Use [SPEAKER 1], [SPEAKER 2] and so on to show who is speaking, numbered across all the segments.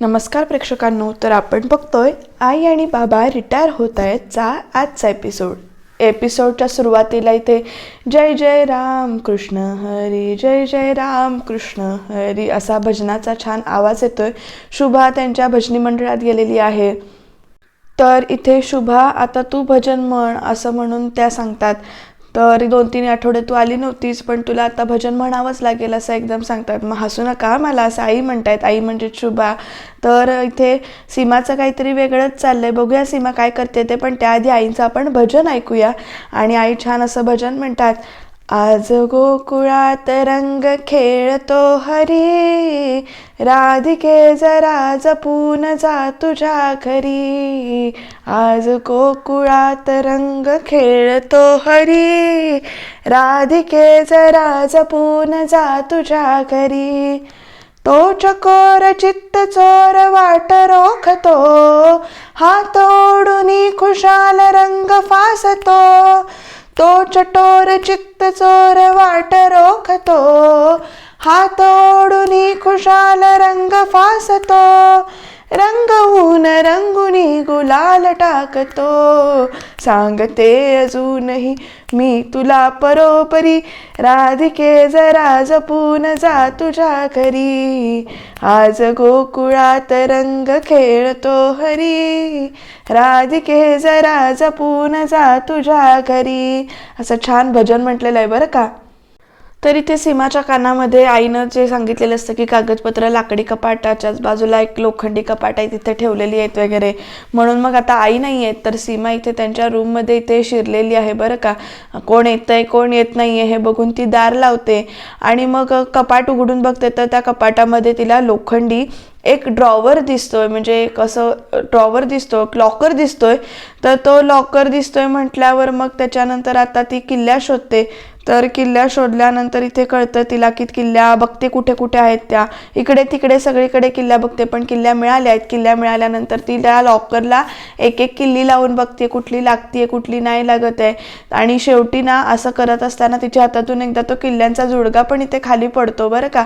[SPEAKER 1] नमस्कार प्रेक्षकांनो तर आपण बघतोय आई आणि बाबा रिटायर होत आहेत चा आजचा एपिसोड एपिसोडच्या सुरुवातीला इथे जय जय राम कृष्ण हरी जय जय राम कृष्ण हरी असा भजनाचा छान आवाज येतोय. शुभा त्यांच्या भजनी मंडळात गेलेली आहे. तर इथे शुभा आता तू भजन म्हण असं म्हणून त्या सांगतात. तर दोन तीन आठवडे तू आली नव्हतीस पण तुला आता भजन म्हणावंच लागेल असं एकदम सांगतात. मग हसू नका मला असं आई म्हणतायत. आई म्हणजे शुभा. तर इथे सीमाचं काहीतरी वेगळंच चाललंय. बघूया सीमा काय करते ते पण त्याआधी आईचं आपण भजन ऐकूया. आणि आई छान असं भजन म्हणतात. आज गोकुळात रंग खेळतो हरी. राधिके जरा जपून जा तुझ्या घरी. आज गोकुळात रंग खेळतो हरी. राधिके जरा जपून जा तुझ्या घरी. तो चकोर चित्त चोर वाट रोखतो. हातोडून खुशाल रंग फासतो. तो चटोर चित्त चोर वाट रोखतो हातोडून खुशाल रंग फासतो रंगवून रंगुनी गुलाल टाकतो. सांगते अजूनही मी तुला परोपरी. राधिके जरा जपून जा तुझ्या घरी. आज गोकुळात रंग खेळतो हरी. राधिके जरा जपून जा तुझ्या घरी. असं छान भजन म्हटलेलं आहे बरं का? तर इथे सीमाच्या कानामध्ये आईनं जे सांगितलेलं असतं की कागदपत्र लाकडी कपाटाच्याच बाजूला एक लोखंडी कपाट आहे तिथे ठेवलेली आहेत वगैरे. म्हणून मग आता आई नाही आहेत तर सीमा इथे त्यांच्या रूममध्ये इथे शिरलेली आहे बरं का. कोण येतं आहे कोण येत नाही आहे हे बघून ती दार लावते. आणि मग कपाट उघडून बघते तर त्या कपाटामध्ये तिला लोखंडी एक ड्रॉवर दिसतोय म्हणजे एक असं ड्रॉवर दिसतोय लॉकर दिसतोय. तर तो लॉकर दिसतोय म्हटल्यावर मग त्याच्यानंतर आता ती किल्ल्या शोधते. तर किल्ल्या शोधल्यानंतर इथे कळतं तिला की किल्ल्या बघते कुठे कुठे आहेत त्या. इकडे तिकडे सगळीकडे किल्ल्या बघते पण किल्ल्या मिळाल्या आहेत. किल्ल्या मिळाल्यानंतर ती त्या लॉकरला एक एक किल्ली लावून बघते कुठली लागते कुठली नाही लागत आहे आणि शेवटी ना असं करत असताना तिच्या हातातून एकदा तो किल्ल्यांचा जुडगा पण इथे खाली पडतो बरं का?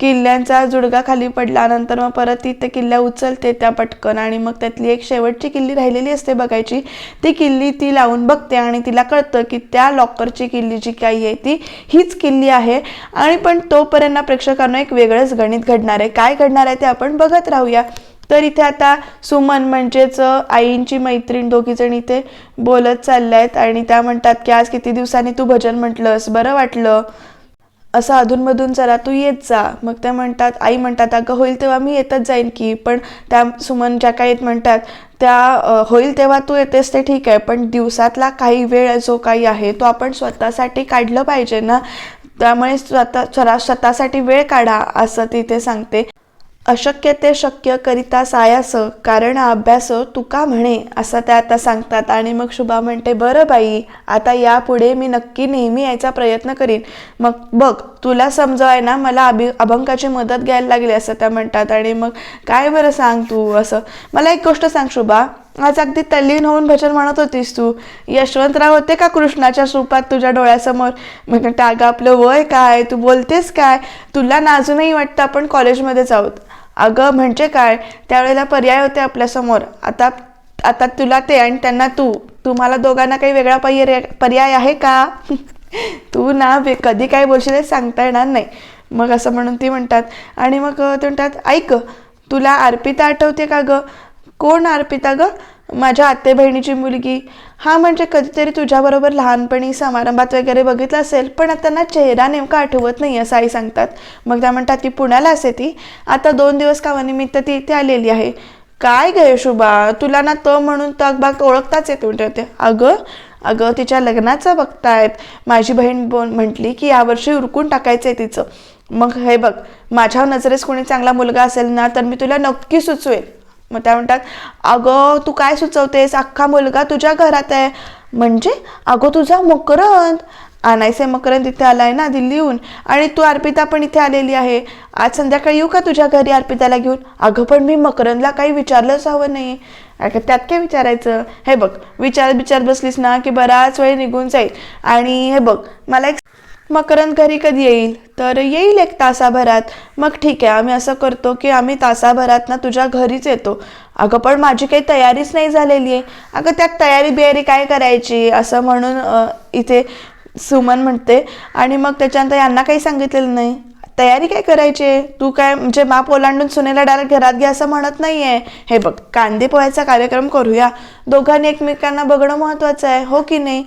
[SPEAKER 1] किल्ल्यांचा जुडगा खाली पडला नंतर मग परत ती त्या किल्ल्या उचलते त्या पटकन आणि मग त्यातली एक शेवटची किल्ली राहिलेली असते बघायची. ती किल्ली ती लावून बघते आणि तिला कळतं की त्या लॉकरची किल्ली जी काही आहे ती हीच किल्ली आहे. आणि पण तोपर्यंत प्रेक्षकांना एक वेगळंच गणित घडणार आहे. काय घडणार आहे ते आपण बघत राहूया. तर इथे आता सुमन म्हणजेच आईंची मैत्रीण दोघी जण इथे बोलत चालल्या आहेत आणि त्या म्हणतात की आज किती दिवसांनी तू भजन म्हटलंस? बरं वाटलं. असं अधूनमधून जरा तू येत जा. मग त्या म्हणतात आई म्हणतात अगं होईल तेव्हा मी येतच जाईन की. पण त्या सुमन ज्या काही म्हणतात त्या होईल तेव्हा तू येतेस ते ठीक आहे. पण दिवसातला काही वेळ जो काही आहे तो आपण स्वतःसाठी काढलं पाहिजे ना. त्यामुळे स्वतः स्वरा स्वतःसाठी वेळ काढा असं तिथे सांगते. अशक्य ते शक्य करिता सायास कारण अभ्यास तुका म्हणे असं त्या आता सांगतात. आणि मग शुभा म्हणते बरं बाई आता यापुढे मी नक्की नेहमी यायचा प्रयत्न करीन. मग बघ तुला समजवाय ना मला अभि अभंकाची मदत घ्यायला लागली असं त्या म्हणतात. आणि मग काय बरं सांग तू असं. मला एक गोष्ट सांग शुभा आज अगदी तल्लीन होऊन भजन म्हणत होतीस तू. यशवंतराव होते का कृष्णाच्या रूपात तुझ्या डोळ्यासमोर? मग टागा आपलं वय काय? तू बोलतेस काय? तुला ना अजूनही वाटतं आपण कॉलेजमध्ये जाऊत. अगं म्हणजे काय? त्यावेळेला पर्याय होते आपल्यासमोर. आता आता तुला ते आणि त्यांना तू. तुम्हाला दोघांना काही वेगळा पर्याय पर्याय आहे का? तू ना वे- कधी काय बोलशील ते सांगता येणार नाही. मग असं म्हणून ती म्हणतात. आणि मग ते म्हणतात ऐक तुला अर्पिता आठवते का गं? कोण अर्पिता ग? माझ्या आत्ते बहिणीची मुलगी. हा म्हणजे कधीतरी तुझ्याबरोबर लहानपणी समारंभात वगैरे बघितलं असेल पण आता ना चेहरा नेमका आठवत नाही असं आई सांगतात. मग त्या म्हणतात ती पुण्याला असे ती. आता दोन दिवस कामानिमित्त ती इथे आलेली आहे. काय गे शुभा तुला ना त म्हणून तग बाग ओळखताच येते म्हणते अगं? अगं तिच्या लग्नाचं बघतायत. माझी बहीण बोल म्हटली की यावर्षी उरकून टाकायचं आहे तिचं. मग हे बघ माझ्या नजरेस कोणी चांगला मुलगा असेल ना तर मी तुला नक्की सुचवेल मग त्या म्हणतात अगं तू काय सुचवतेस? अख्खा मुलगा तुझ्या घरात आहे. म्हणजे? अगं तुझा मकरंद. आणायचे मकरंद इथे आलाय ना दिल्लीहून आणि तू अर्पिता पण इथे आलेली आहे. आज संध्याकाळी येऊ का तुझ्या घरी अर्पिताला घेऊन? अगं पण मी मकरंदला काही विचारलंच हवं नाही. अगं त्यात काय विचारायचं? हे बघ विचार विचार बसलीस ना की बराच वेळ निघून जाईल. आणि हे बघ मला एक मकरंद घरी कधी येईल? तर येईल एक तासाभरात. मग ठीक आहे आम्ही असं करतो की आम्ही तासाभरात ना तुझ्या घरीच येतो. अगं पण माझी काही तयारीच नाही झालेली आहे. अगं त्यात तयारी बियारी काय करायची? असं म्हणून इथे सुमन म्हणते. आणि मग त्याच्यानंतर यांना काही सांगितलेलं नाही. तयारी काय करायची आहे? तू काय म्हणजे माप ओलांडून सुनेला डायरेक्ट घरात घ्या असं म्हणत नाही आहे हे बघ कांदे पोह्याचा कार्यक्रम करूया. दोघांनी एकमेकांना बघणं महत्त्वाचं आहे हो की नाही?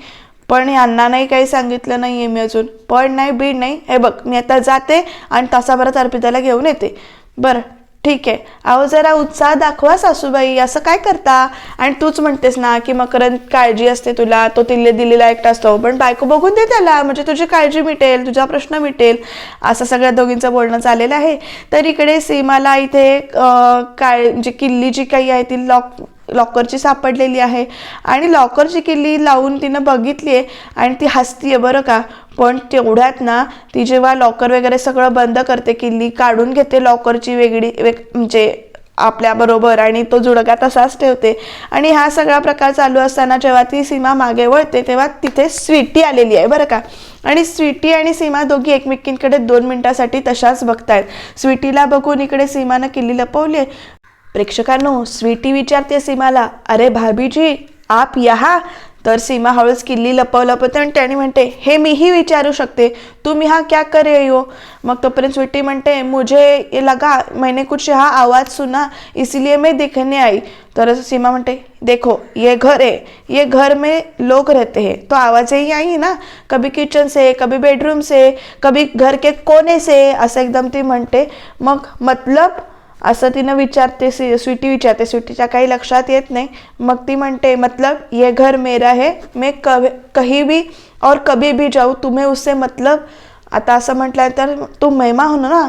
[SPEAKER 1] पण यांना नाही काही सांगितलं नाही आहे मी अजून. पण नाही बीड नाही. हे बघ मी आता जाते आणि तासाभरात अर्पिताला घेऊन येते. बरं ठीक आहे. अहो जरा उत्साह दाखवा सासूबाई. असं काय करता? आणि तूच म्हणतेस ना की मकरंद काळजी असते तुला. तो तिल्ले दिलेला एकटा असतो. पण बायको बघून दे त्याला. म्हणजे तुझी काळजी मिटेल तुझा प्रश्न मिटेल. असं सगळ्या दोघींचं बोलणं चाललेलं आहे. तर इकडे सीमाला इथे काळ काय म्हणजे किल्ली जी काही आहे ती लॉक लॉकरची सापडलेली आहे. आणि लॉकरची किल्ली लावून तिनं बघितली आहे आणि ती हसतीये बरं का. पण तेवढ्यात ना ती जेव्हा लॉकर वगैरे सगळं बंद करते किल्ली काढून घेते लॉकरची वेगळी वेग म्हणजे आपल्याबरोबर आणि तो जुडगा तसाच ठेवते. आणि हा सगळा प्रकार चालू असताना जेव्हा ती सीमा मागे वळते तेव्हा तिथे स्वीटी आलेली आहे बरं का. आणि स्वीटी आणि सीमा दोघी एकमेकींकडे दोन मिनिटासाठी तशाच बघतायत. स्वीटीला बघून इकडे सीमानं किल्ली लपवली आहे प्रेक्षकांनो स्वीटी विचारते सीमाला. अरे भाभी जी आप यहा? तर सीमा हळूच किल्ली लपव लपवते आणि त्याने म्हणते हे मीही विचारू शकते. तुम्ही हा क्या कर रही हो? मग तोपर्यंत स्वीटी म्हणते मुझे ये लगा मैंने कुछ हा आवाज़ सुना इसीलिए मैं देखने आई. तर सीमा म्हणते देखो ये घर है. ये घर में लोग रहते हैं. तो आवाज़ें ही आई ना? कभी किचन से कभी बेडरूम से कभी घर के कोने से असं एकदम ती म्हणते. मग मतलब असं तिनं विचारते सी स्वीटी विचारते. स्वीटीच्या काही लक्षात येत नाही. मग ती म्हणते मतलब ये घर मेरा है. मैं कभी कही भी और कभी भी जाऊ तुम्ही उससे मतलब आता असं म्हटलं तर तू मेहमान हो ना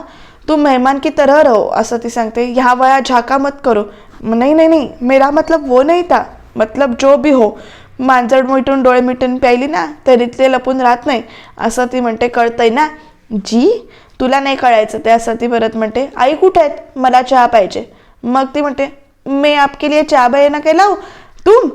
[SPEAKER 1] तू मेहमान की तरह रहो असं ती सांगते. ह्या वया झाका मत करो. नाही नाही नाही. मेरा मतलब वो नहीं था. मतलब जो भी हो. मांजर मिटून डोळे मिटून प्यायली ना तरीतले लपून राहत नाही. असं ती म्हणते. कळतंय ना? जी? तुला नाही कळायचं ते असं ती परत म्हणते आई कुठे आहेत? मला चहा पाहिजे. मग ती म्हणते मी आपके लिए चहा बनाना ना केला तुम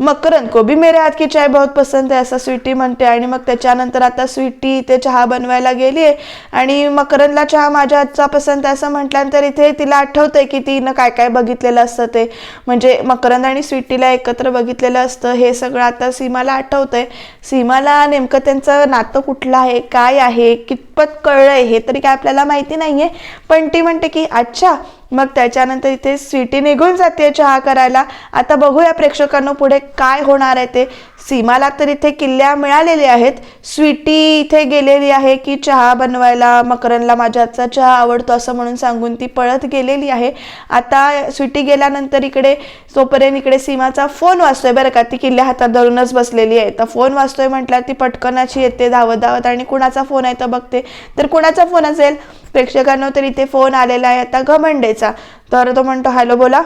[SPEAKER 1] मकरंद को भी मेरे हात की चाय बहुत पसंत आहे असं स्वीटी म्हणते आणि मग त्याच्यानंतर आता स्वीटी इथे चहा बनवायला गेली आहे. आणि मकरंदला चहा माझ्या हातचा पसंत आहे असं म्हटल्यानंतर इथे तिला आठवतंय की तिनं काय काय बघितलेलं असतं ते. म्हणजे मकरंद आणि स्वीटीला एकत्र बघितलेलं असतं हे सगळं आता सीमाला आठवतंय. सीमाला नेमकं त्यांचं नातं कुठलं आहे काय आहे कितपत कळलंय हे तरी काय आपल्याला माहिती नाही आहे पण ती म्हणते की अच्छा मग त्याच्यानंतर इथे स्वीटी निघून जाते चहा करायला. आता बघूया प्रेक्षकांना पुढे काय होणार आहे ते. सीमाला तर इथे किल्ल्या मिळालेल्या आहेत. स्वीटी इथे गेलेली आहे की चहा बनवायला मकरनला माझ्या हातचा चहा आवडतो असं म्हणून सांगून ती पळत गेलेली आहे. आता स्वीटी गेल्यानंतर इकडे तोपर्यंत इकडे सीमाचा फोन वाचतोय बरं का. ती किल्ल्या हातात धरूनच बसलेली आहे. तर फोन वाचतोय म्हटल्यावर ती पटकन अशी येते धावत धावत आणि कुणाचा फोन आहे तर बघते. तर कुणाचा फोन असेल? प्रेक्षकांना तर इथे फोन आलेला आहे आता घमंडेचा. तर तो म्हणतो हॅलो बोला.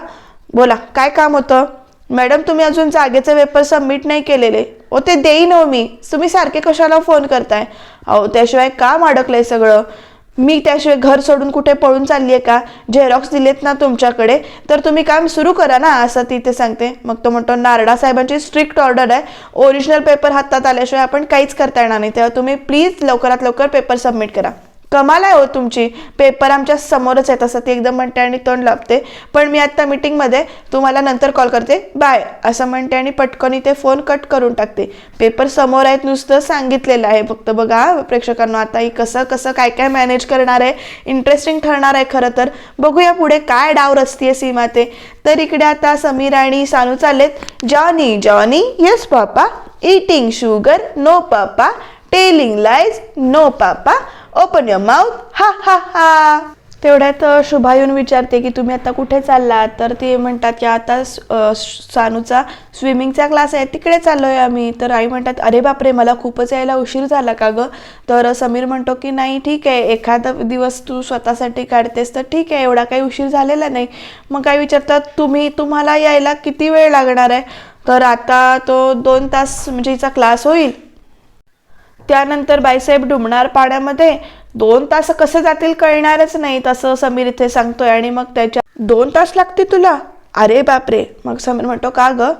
[SPEAKER 1] बोला काय काम होतं? मॅडम तुम्ही अजून जागेचे पेपर सबमिट नाही केलेले. ओ ते देईन हो मी. तुम्ही सारखे कशाला फोन करताय? अहो त्याशिवाय काम अडकलंय सगळं. मी त्याशिवाय घर सोडून कुठे पळून चालली आहे का? झेरॉक्स दिलेत ना तुमच्याकडे. तर तुम्ही काम सुरू करा ना असं तिथे सांगते. मग तो म्हणतो नारडा साहेबांची स्ट्रिक्ट ऑर्डर आहे. ओरिजिनल पेपर हातात आल्याशिवाय आपण काहीच करता येणार नाही. तेव्हा तुम्ही प्लीज लवकरात लवकर पेपर सबमिट करा. कमाल आहे हो तुमची. पेपर आमच्या समोरच आहे तसं ती एकदम म्हणते आणि तोंड लाभते पण मी आत्ता मीटिंगमध्ये तुम्हाला नंतर कॉल करते. बाय असं म्हणते आणि पटकन इथे फोन कट करून टाकते. पेपर समोर आहेत नुसतं सांगितलेलं आहे. फक्त बघा प्रेक्षकांना आता ही कसं कसं काय काय मॅनेज करणार आहे? इंटरेस्टिंग ठरणार आहे खरं तर. बघूया पुढे काय डाव रचतीये सीमा ते. तर इकडे आता समीर आणि सानू चाललेत. Johnny Johnny yes papa eating sugar no papa telling lies no papa open your mouth ha ha ha तेवढ्यात अ, शुभा येऊन विचारते की तुम्ही आता कुठे चाललात? तर ते म्हणतात की आता सानूचा स्विमिंगचा क्लास आहे तिकडे चाललोय आम्ही. तर आई म्हणतात अरे बापरे मला खूपच यायला उशीर झाला का गं? तर समीर म्हणतो की नाही ठीक आहे एखादा दिवस तू स्वतःसाठी काढतेस तर ठीक आहे एवढा काही उशीर झालेला नाही. मग काय विचारतात तुम्ही तुम्हाला यायला किती वेळ लागणार आहे? तर आता तो दोन तास म्हणजे हिचा क्लास होईल. त्यानंतर बाईसाहेब डुंबणार पाण्यामध्ये दोन तास कसं जातील कळणारच नाही तसं समीर इथे सांगतोय. आणि मग त्याच्या दोन तास लागते तुला? अरे बापरे. मग समीर म्हणतो का ग?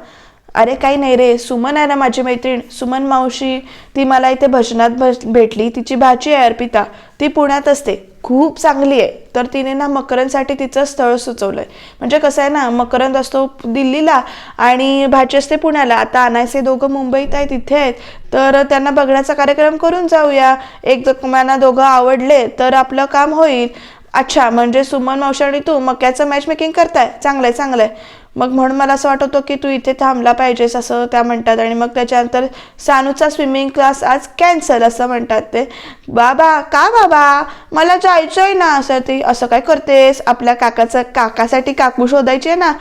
[SPEAKER 1] अरे काही नाही रे सुमन आहे ना माझी मैत्रीण. सुमन मावशी ती मला इथे भजनात भज भेटली. तिची भाची आहे अर्पिता. ती पुण्यात असते. खूप चांगली आहे. तर तिने ना मकरंदसाठी तिचं स्थळ सुचवलंय. म्हणजे कसं आहे ना मकरंद असतो दिल्लीला आणि भाची असते पुण्याला. आता आणायचे दोघं मुंबईत आहेत तिथे आहेत. तर त्यांना बघण्याचा कार्यक्रम करून जाऊया. एक जखमांना दोघं आवडले तर आपलं काम होईल. अच्छा म्हणजे सुमन मावशी आणि तू मक्याचं मॅच मेकिंग करताय. चांगलंय चांगलंय. मग म्हणून मला असं वाटत होतं की तू इथे थांबला पाहिजेस असं त्या म्हणतात. आणि मग त्याच्यानंतर सानूचा स्विमिंग क्लास आज कॅन्सल असं म्हणतात ते. बाबा का बाबा? मला जायचं आहे ना असं ती असं काय करतेस? आपल्या काकाचं काकासाठी काकू शोधायची आहे ना.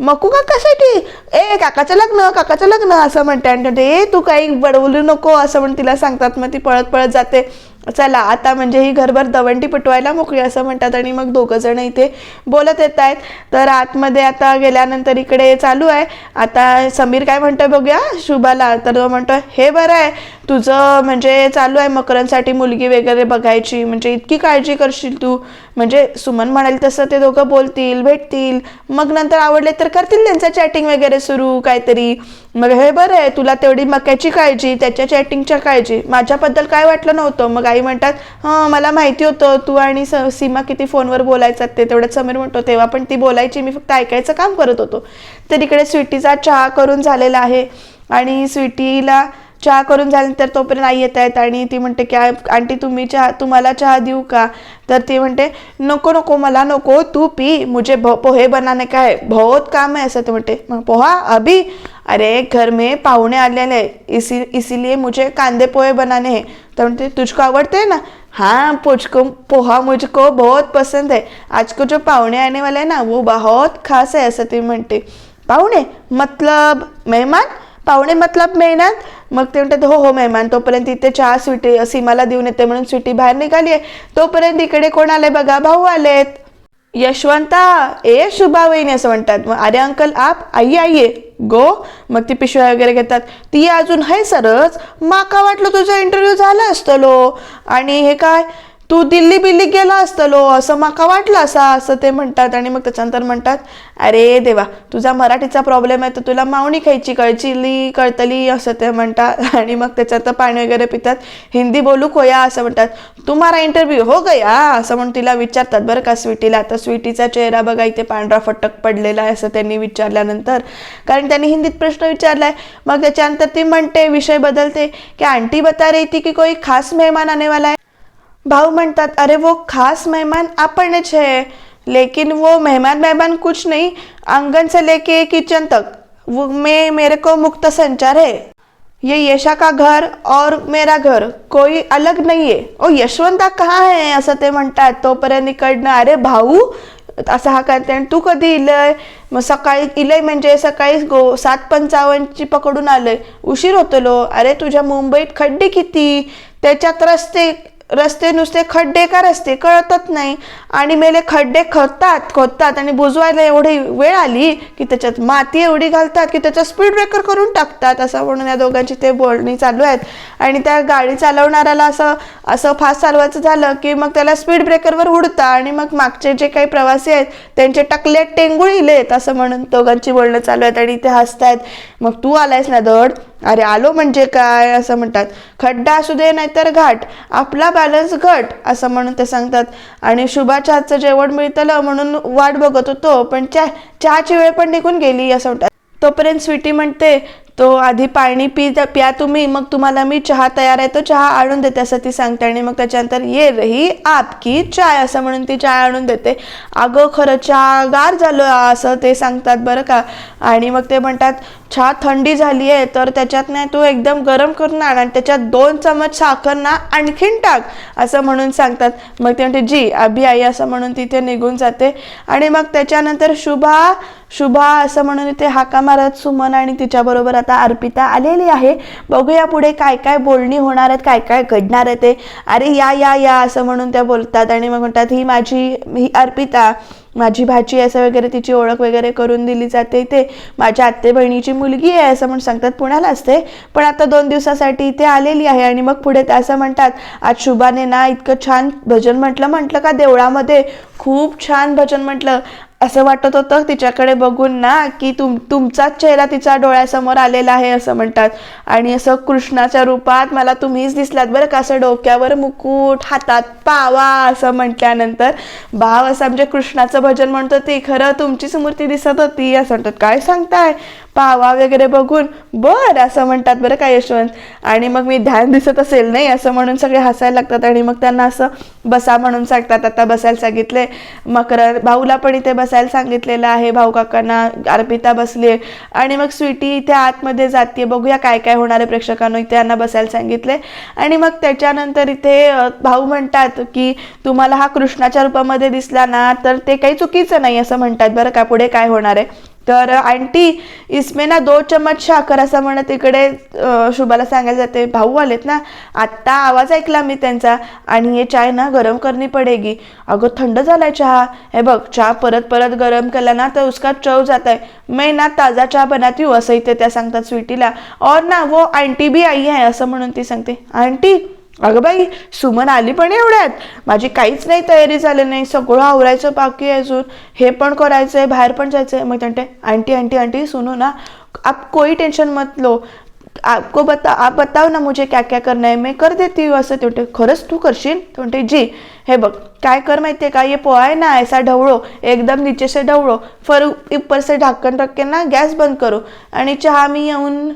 [SPEAKER 1] मकू काकासाठी? ए काकाचं लग्न काकाचं लग्न असं म्हणते. आणि ए तू काही बडवलू नको असं म्हणून तिला सांगतात. मग ती पळत पळत जाते. चला आता म्हणजे ही घरभर दवंडी पिटवायला मोकळी असं म्हणतात आणि मग दोघं जण इथे बोलत येत आहेत तर आतमध्ये आता गेल्यानंतर इकडे चालू आहे. आता समीर काय म्हणतोय बघूया? शुभाला तर तो म्हणतोय हे बरं आहे तुझं म्हणजे चालू आहे मकरांसाठी मुलगी वगैरे बघायची म्हणजे इतकी काळजी करशील तू? म्हणजे सुमन म्हणाल तसं ते दोघं बोलतील भेटतील. मग नंतर आवडले तर करतील त्यांचं चॅटिंग वगैरे सुरू काहीतरी. मग हे बरं आहे तुला तेवढी मक्याची काळजी त्याच्या चॅटिंगच्या काळजी. माझ्याबद्दल काय वाटलं नव्हतं. मग आई म्हणतात हां मला माहिती होतं. तू आणि स सीमा किती फोनवर बोलायचा ते तेवढ्यात समीर म्हणतो. तेव्हा पण ती बोलायची. मी फक्त ऐकायचं काम करत होतो. तर इकडे स्वीटीचा चहा करून झालेला आहे. आणि स्वीटीला चहा करून झाल्यानंतर तोपर्यंत आई येत आहेत आणि ती म्हणते की आंटी तुम्ही चहा तुम्हाला चहा देऊ का? तर ती म्हणते नको नको मला नको तू पी मुझे भ पोहे बनाने का है बहुत काम है असं ते म्हणते. पोहा अभी? अरे घर में पाहुणे आलेले आहे इसी इसीलिए मुझे कांदे पोहे बनाने हैं. तर म्हणते तुझको आवडते ना? हाँ पुझको पोहा मुझको बहुत पसंद है आज को जो पाहुणे आने वाले है ना वो बहुत खास है असं ती म्हणते. पाहुणे मतलब मेहमान? पाहुणे मतलब मेहनत. मग ते म्हणतात हो हो मेहमान तोपर्यंत इथे चहा स्वीटी सीमाला देऊन येते म्हणून स्वीटी बाहेर निघाली आहे. तोपर्यंत इकडे कोण आले बघा? भाऊ आलेत. यशवंता ए शुभा वहिनी असं म्हणतात. मग अरे अंकल आप आई आईये गो. मग ती पिशव्या वगैरे घेतात. ती अजून आहे सरच माका वाटलं तुझा इंटरव्ह्यू झाला असतलो. आणि हे काय? तू दिल्ली बिल्ली गेला असतलो असं माका वाटलं असा असं ते म्हणतात आणि मग त्याच्यानंतर म्हणतात अरे देवा तुझा मराठीचा प्रॉब्लेम आहे तर तुला मावणी खायची कळचिली कळतली असं ते म्हणतात. आणि मग त्याच्यात पाणी वगैरे पितात. हिंदी बोलू कोया असं म्हणतात. तू मारा इंटरव्ह्यू हो गया असं म्हणून तिला विचारतात बरं का स्वीटीला. आता स्वीटीचा चेहरा बघा इथे पांढरा फटक पडलेला आहे असं त्यांनी विचारल्यानंतर. कारण त्यांनी हिंदीत प्रश्न विचारलाय. मग त्याच्यानंतर ती म्हणते विषय बदलते की आंटी बता रही थी की कोई खास मेहमान आनेवाला आहे भाऊ म्हणतात अरे वो खास मेहमान आपणच है लेकिन वो मेहमान मेहमान कुछ नहीं आंगन से लेके किचन तक। वो में मेरे को मुक्त संचार है। ये यशा का घर और मेरा घर कोई अलग नाही आहे ओ यशवंता कहाँ है? असं ते म्हणतात तोपर्यंत इकडनं अरे भाऊ असं हा करते आणि तू कधी इलय मग सकाळी इलय म्हणजे सकाळी गो सात पंचावन्नची पकडून आलंय उशीर होतलो. अरे तुझ्या मुंबईत खड्डे किती? त्याच्यात रस्ते रस्ते नुसते खड्डे का रस्ते कळतच नाही. आणि मेले खड्डे खोदतात खोदतात आणि बुजवायला एवढी वेळ आली की त्याच्यात माती एवढी घालतात की त्याचा स्पीड ब्रेकर करून टाकतात असं म्हणून या दोघांची ते बोलणी चालू आहेत. आणि त्या गाडी चालवणाऱ्याला असं असं फास्ट चालवायचं झालं की मग त्याला स्पीड ब्रेकरवर उडतं आणि मग मागचे जे काही प्रवासी आहेत त्यांचे टकले आहेत असं म्हणून दोघांची बोलणं चालू आहेत आणि ते हसतायत. मग तू आलायस ना धड अरे आलो म्हणजे काय असं म्हणतात. खड्डा असू दे नाहीतर घाट. आपला बॅलन्स घट असं म्हणून ते सांगतात. आणि शुभाच्या हातचं जेवण मिळतलं म्हणून वाट बघत होतो पण चहा चहाची वेळ पण निघून गेली असं म्हणतात. तोपर्यंत स्वीटी म्हणते तो आधी पाणी पी प्या तुम्ही मग तुम्हाला मी चहा तयार आहे तो चहा आणून देते असं ती सांगते. आणि मग त्याच्यानंतर ये रही आपकी चाय असं म्हणून ती चाय आणून देते. अगं खरं चहा गार झालो असं ते सांगतात बरं का. आणि मग ते म्हणतात चहा थंडी झाली आहे तर त्याच्यात नाही तू एकदम गरम करून आण आणि त्याच्यात दोन चमच साखर ना आणखीन टाक असं म्हणून सांगतात. मग ते म्हणते जी अभि आई असं म्हणून तिथे निघून जाते. आणि मग त्याच्यानंतर शुभा शुभा असं म्हणून इथे हाका मारत सुमन आणि तिच्याबरोबर आता अर्पिता आलेली आहे. बघूया पुढे काय काय बोलणी होणार आहेत काय काय घडणार आहे ते. अरे या या या असं म्हणून त्या बोलतात. आणि मग म्हणतात ही माझी ही अर्पिता माझी भाची आहे असं वगैरे तिची ओळख वगैरे करून दिली जाते इथे माझ्या आत्ते बहिणीची मुलगी आहे असं म्हणून सांगतात पुण्याला असते. पण आता दोन दिवसासाठी इथे आलेली आहे आणि मग पुढे ते असं म्हणतात आज शुभाने ना इतकं छान भजन म्हटलं म्हटलं का देवळामध्ये? खूप छान भजन म्हटलं. असं वाटत होतं तिच्याकडे बघून ना की तुम तुमचाच चेहरा तिच्या डोळ्यासमोर आलेला आहे असं म्हणतात. आणि असं कृष्णाच्या रूपात मला तुम्हीच दिसलात बरं का असं डोक्यावर मुकुट हातात पावा असं म्हटल्यानंतर भाव असं म्हणजे कृष्णाचं भजन म्हणत होती खरं तुमचीच मूर्ती दिसत होती असं म्हणतात. काय सांगताय? पावा वगैरे बघून बर असं म्हणतात बरं का यशवंत. आणि मग मी ध्यान दिसत असेल नाही असं म्हणून सगळे हसायला लागतात. आणि मग त्यांना असं बसा म्हणून सांगतात. आता बसायला सांगितले मकर भाऊला पण इथे बसायला सांगितलेलं आहे भाऊ काकांना अर्पिता बसली आहे आणि मग स्वीटी इथे आतमध्ये जाते बघूया काय काय होणार आहे प्रेक्षकांना इथे यांना बसायला सांगितले. आणि मग त्याच्यानंतर इथे भाऊ म्हणतात की तुम्हाला हा कृष्णाच्या रूपामध्ये दिसला ना तर ते काही चुकीचं नाही असं म्हणतात. बरं का पुढे काय होणार आहे? तर आंटी इसमें ना दो चम्मच साखर असं म्हणत इकडे शुभाला सांगायला जाते भाऊ आलेत ना आत्ता आवाज ऐकला मी त्यांचा आणि हे चाय ना गरम करणी पडेगी. अगं थंड झालाय चहा. हे बघ चहा परत परत गरम केला ना तर उसका चव जात आहे मैं ना ताजा चहा बनाती हूँ असं इथे त्या सांगतात स्वीटीला. और ना वो आंटी भी आई आहे असं म्हणून ती सांगते. आंटी अगं बाई सुमन आली पण एवढ्यात. माझी काहीच नाही तयारी झाली नाही. सगळं आवरायचं बाकी आहे अजून. हे पण करायचं आहे बाहेर पण जायचं आहे मग त्यांटे आंटी आंटी आंटी सुनो ना. आप कोई टेन्शन मत लो. आपको बता आप बताओ ना मुझे क्या क्या करना है. मैं कर देती हूँ असं तेवटे खरंच तू करशील? ते जी. हे बघ काय कर माहितीये का? ये पोहा ना ऐसा ढवळो. एकदम नीचे से ढवळो. फर ऊपर से ढक्कन रख के ना गॅस बंद करो. आणि चहा मी येऊन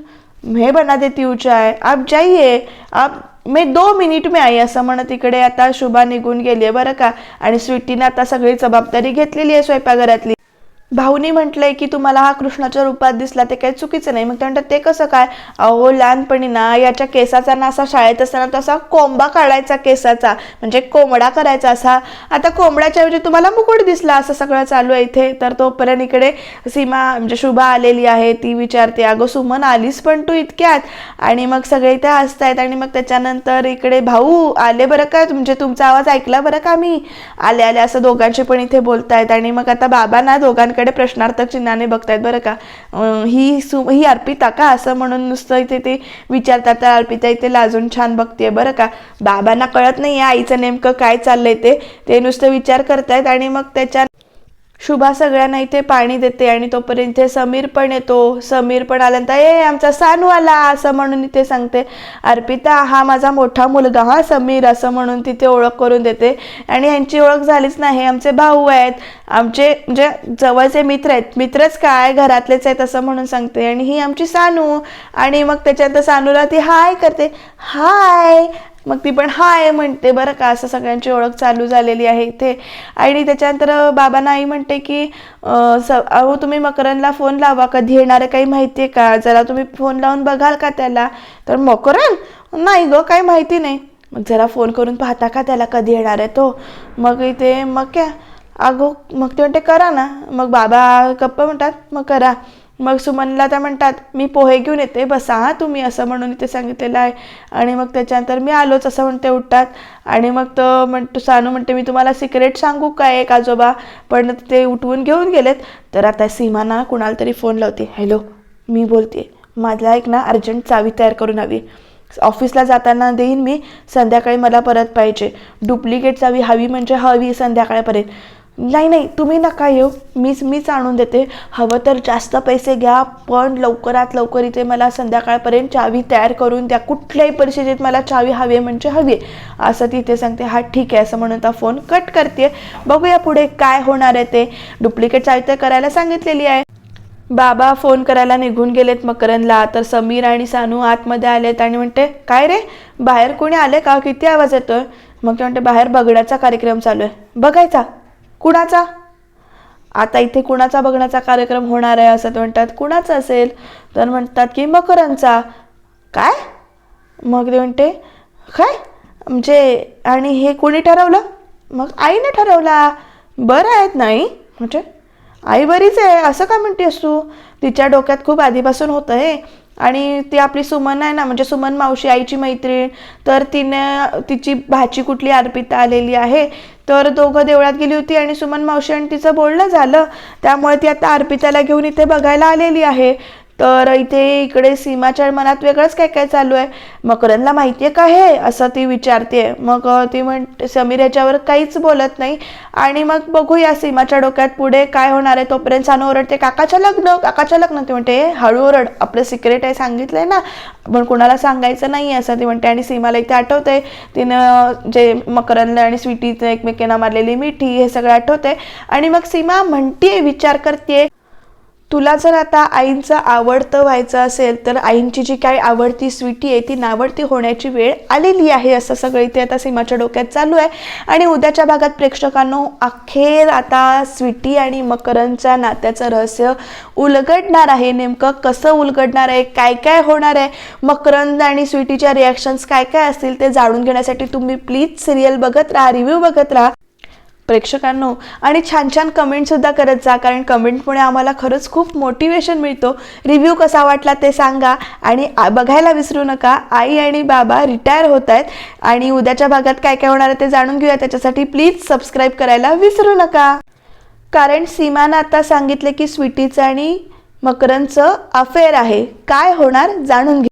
[SPEAKER 1] हे बना देती हूँ चाय. आप जाइए. आप मी दो मिनिट मी आई असं म्हणत इकडे आता शुभा निघून गेली आहे बरं का? आणि स्वीटीने आता सगळी जबाबदारी घेतलेली आहे स्वयंपाकघरातली. भाऊनी म्हटलंय की तुम्हाला हा कृष्णाच्या रूपात दिसला ते काही चुकीचं नाही. मग ते म्हणतात ते कसं काय? अहो लहानपणी ना याच्या केसाचा ना असा शाळेत असताना तसा कोंबा काढायचा केसाचा म्हणजे कोंबडा करायचा असा. आता कोंबड्याच्या ऐवजी तुम्हाला मुकुट दिसला असं सगळं चालू आहे इथे. तर तोपर्यंत इकडे सीमा म्हणजे शुभा आलेली आहे. ती विचारते अगं सुमन आलीस पण तू इतक्यात? आणि मग सगळे इथे हसतायत आणि मग त्याच्यानंतर इकडे भाऊ आले बरं का? म्हणजे तुमचा आवाज ऐकला बरं का मी आले आले असं दोघांचे पण इथे बोलतायत. आणि मग आता बाबा ना दोघांकडे प्रश्नार्थक चिन्हाने बघतायत बरं का. ही सु ही अर्पिता का असं म्हणून नुसतं इथे ते विचारतात तर अर्पिता इथे लाजून छान बघते बरं का. बाबांना कळत नाही आईचं नेमकं काय चाललंय ते. ते नुसतं विचार करतायत आणि मग त्याच्या शुभा सगळ्यांना इथे पाणी देते आणि तोपर्यंत इथे समीर पण येतो. समीर पण आल्यानंतर ए आमचा सानू आला असं म्हणून इथे सांगते. अर्पिता हा माझा मोठा मुलगा हा समीर असं म्हणून तिथे ओळख करून देते. आणि यांची ओळख झालीच नाही. आमचे भाऊ आहेत. आमचे म्हणजे जवळचे मित्र आहेत. मित्रच काय घरातलेच आहेत असं म्हणून सांगते. आणि ही आमची सानू. आणि मग त्याच्यानंतर सानूला ती हाय करते. हाय मग ती पण हाय म्हणते बरं का असं सगळ्यांची ओळख चालू झालेली आहे इथे. आणि त्याच्यानंतर बाबांना आई म्हणते की स अहो तुम्ही मकरनला फोन लावा कधी येणार आहे काही माहिती आहे का? जरा तुम्ही फोन लावून बघाल का त्याला? तर मकरन नाही गं काही माहिती नाही. मग जरा फोन करून पाहता का त्याला कधी येणार आहे तो? मग इथे मग काय? अगो मग ते म्हणते करा ना. मग बाबा गप्पा म्हणतात मग करा. मग सुमनला त्या म्हणतात मी पोहे घेऊन येते बसा हां तुम्ही असं म्हणून इथे सांगितलेलं आहे. आणि मग त्याच्यानंतर मी आलोच असं म्हणते उठतात. आणि मग तो म्हणतो सानू म्हणते मी तुम्हाला सिक्रेट सांगू काय एक आजोबा? पण ते उठवून घेऊन गेलेत. तर आता सीमा ना कुणाला तरी फोन लावते हॅलो मी बोलते माझ्या एक ना अर्जंट चावी तयार करून हवी. ऑफिसला जाताना देईन मी संध्याकाळी मला परत पाहिजे. डुप्लिकेट चावी हवी म्हणजे हवी संध्याकाळपर्यंत. नाही नाही तुम्ही नका येऊ. मीच मीच आणून देते. हवं तर जास्त पैसे घ्या पण लवकरात लवकर इथे मला संध्याकाळपर्यंत चावी तयार करून द्या. कुठल्याही परिस्थितीत मला चावी हवी आहे म्हणजे हवी आहे. असं तिथे सांगते हा ठीक आहे असं म्हणून आता फोन कट करते बघूया पुढे काय होणार आहे ते. डुप्लिकेट चावी तर करायला सांगितलेली आहे. बाबा फोन करायला निघून गेलेत मकरनला तर समीर आणि सानू आतमध्ये आलेत आणि म्हणते काय रे? बाहेर कोणी आले का? किती आवाज येतोय? मग ते म्हणते बाहेर बघण्याचा कार्यक्रम चालू आहे. बघायचा. कुणाचा? आता इथे कुणाचा बघण्याचा कार्यक्रम होणार आहे असं ते म्हणतात. कुणाचा असेल? तर म्हणतात की मकरांचा. काय? मग ते म्हणते काय? म्हणजे आणि हे कोणी ठरवलं? मग आईने ठरवला. बरं आहेत नाही म्हणजे आई बरीच आहे असं का म्हणतेस तू? तिच्या डोक्यात खूप आधीपासून होतं हे. आणि ती आपली सुमन आहे ना म्हणजे सुमन मावशी आईची मैत्रीण तर तिने तिची भाची कुठली अर्पिता आलेली आहे तर दोघं देवळात गेली होती आणि सुमन मावशी आणि तिचं बोलणं झालं. त्यामुळे ती आता अर्पिताला घेऊन इथे बघायला आलेली आहे. तर इथे इकडे सीमाच्या मनात वेगळंच काय काय चालू आहे? मकरंदला माहिती आहे का हे? असं ती विचारते मग ती म्हणते समीर याच्यावर काहीच बोलत नाही. आणि मग बघूया सीमाच्या डोक्यात पुढे काय होणार आहे. तोपर्यंत सानू ओरडते काकाच्या लग्न काकाच्या लग्न ती म्हणते. हळू ओरड आपलं सिक्रेट आहे सांगितलंय ना. पण कुणाला सांगायचं नाही असं ती म्हणते. आणि सीमाला इथे आठवते तिनं जे मकरंदला आणि स्वीटीचं एकमेकींना मारलेली मिठी हे सगळं आठवते आणि मग सीमा म्हणतीये विचार करते तुला जर आता आईंचं आवडतं व्हायचं असेल तर आईंची जी काही आवडती स्वीटी आहे ती नावडती होण्याची वेळ आलेली आहे असं सगळं इथे आता सीमाच्या डोक्यात चालू आहे. आणि उद्याच्या भागात प्रेक्षकांनो अखेर आता स्वीटी आणि मकरनच्या नात्याचं रहस्य उलगडणार आहे. नेमकं कसं उलगडणार आहे काय काय होणार आहे मकरंद आणि स्वीटीच्या रिॲक्शन्स काय काय असतील ते जाणून घेण्यासाठी तुम्ही प्लीज सिरियल बघत राहा रिव्ह्यू बघत राहा. प्रेक्षकांनो आणि छान छान कमेंटसुद्धा करत जा कारण कमेंटमुळे आम्हाला खरंच खूप मोटिवेशन मिळतो. रिव्ह्यू कसा वाटला ते सांगा आणि बघायला विसरू नका. आई आणि बाबा रिटायर होत आहेत आणि उद्याच्या भागात काय काय होणार आहे ते जाणून घेऊया. त्याच्यासाठी प्लीज सबस्क्राईब करायला विसरू नका. कारण सीमानं आता सांगितले की स्वीटीचं आणि मकरनचं अफेअर आहे. काय होणार जाणून घे